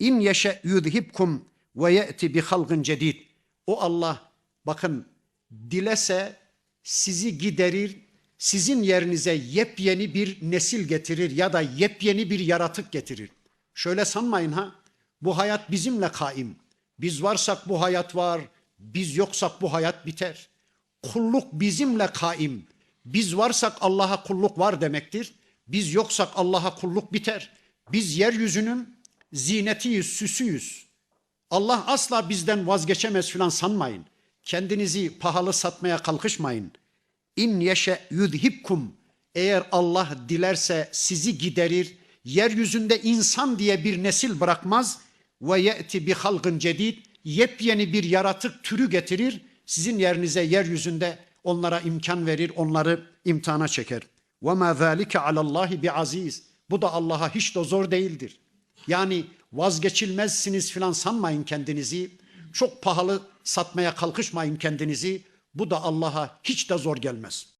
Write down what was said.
İn yeşe yudhibkum ve ye'ti bi halgın cedid. O Allah bakın dilese sizi giderir, sizin yerinize yepyeni bir nesil getirir ya da yepyeni bir yaratık getirir. Şöyle sanmayın ha. Bu hayat bizimle kaim. Biz varsak bu hayat var, biz yoksak bu hayat biter. Kulluk bizimle kaim. Biz varsak Allah'a kulluk var demektir. Biz yoksak Allah'a kulluk biter. Biz yeryüzünün zinetiyiz, süsüyüz. Allah asla bizden vazgeçemez filan sanmayın. Kendinizi pahalı satmaya kalkışmayın. İn yeşe yudhibkum. Eğer Allah dilerse sizi giderir, yeryüzünde insan diye bir nesil bırakmaz ve ye'ti bi halgın cedid. Yepyeni bir yaratık türü getirir. Sizin yerinize yeryüzünde onlara imkan verir, onları imtihana çeker. Ve ma zalike alallahi bi aziz. Bu da Allah'a hiç de zor değildir. Yani vazgeçilmezsiniz filan sanmayın kendinizi. Çok pahalı satmaya kalkışmayın kendinizi. Bu da Allah'a hiç de zor gelmez.